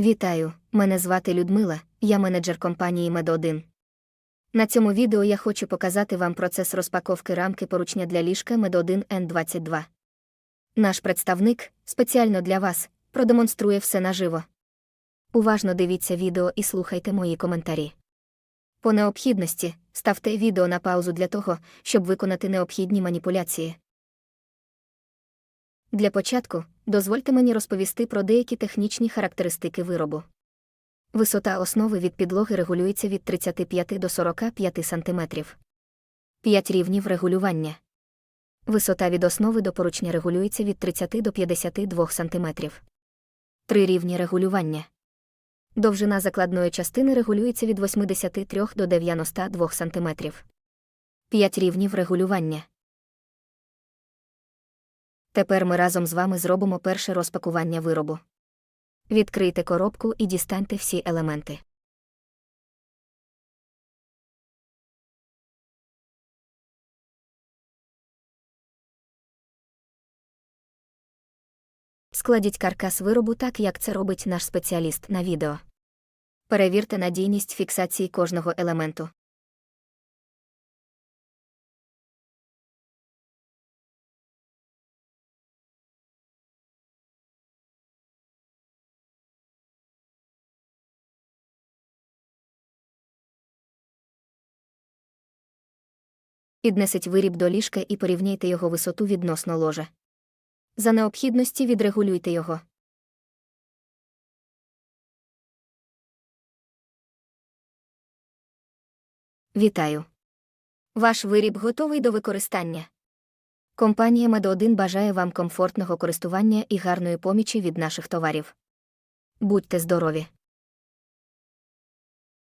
Вітаю, мене звати Людмила, я менеджер компанії Мед1. На цьому відео я хочу показати вам процес розпаковки рамки поручня для ліжка Мед1Н22. Наш представник, спеціально для вас, продемонструє все наживо. Уважно дивіться відео і слухайте мої коментарі. По необхідності ставте відео на паузу для того, щоб виконати необхідні маніпуляції. Для початку дозвольте мені розповісти про деякі технічні характеристики виробу. Висота основи від підлоги регулюється від 35 до 45 см. 5 рівнів регулювання. Висота від основи до поручня регулюється від 30 до 52 см. 3 рівні регулювання. Довжина закладної частини регулюється від 83 до 92 см. 5 рівнів регулювання. Тепер ми разом з вами зробимо перше розпакування виробу. Відкрийте коробку і дістаньте всі елементи. Складіть каркас виробу так, як це робить наш спеціаліст на відео. Перевірте надійність фіксації кожного елементу. Піднесіть виріб до ліжка і порівняйте його висоту відносно ложа. За необхідності відрегулюйте його. Вітаю. Ваш виріб готовий до використання. Компанія Мед1 бажає вам комфортного користування і гарної помічі від наших товарів. Будьте здорові!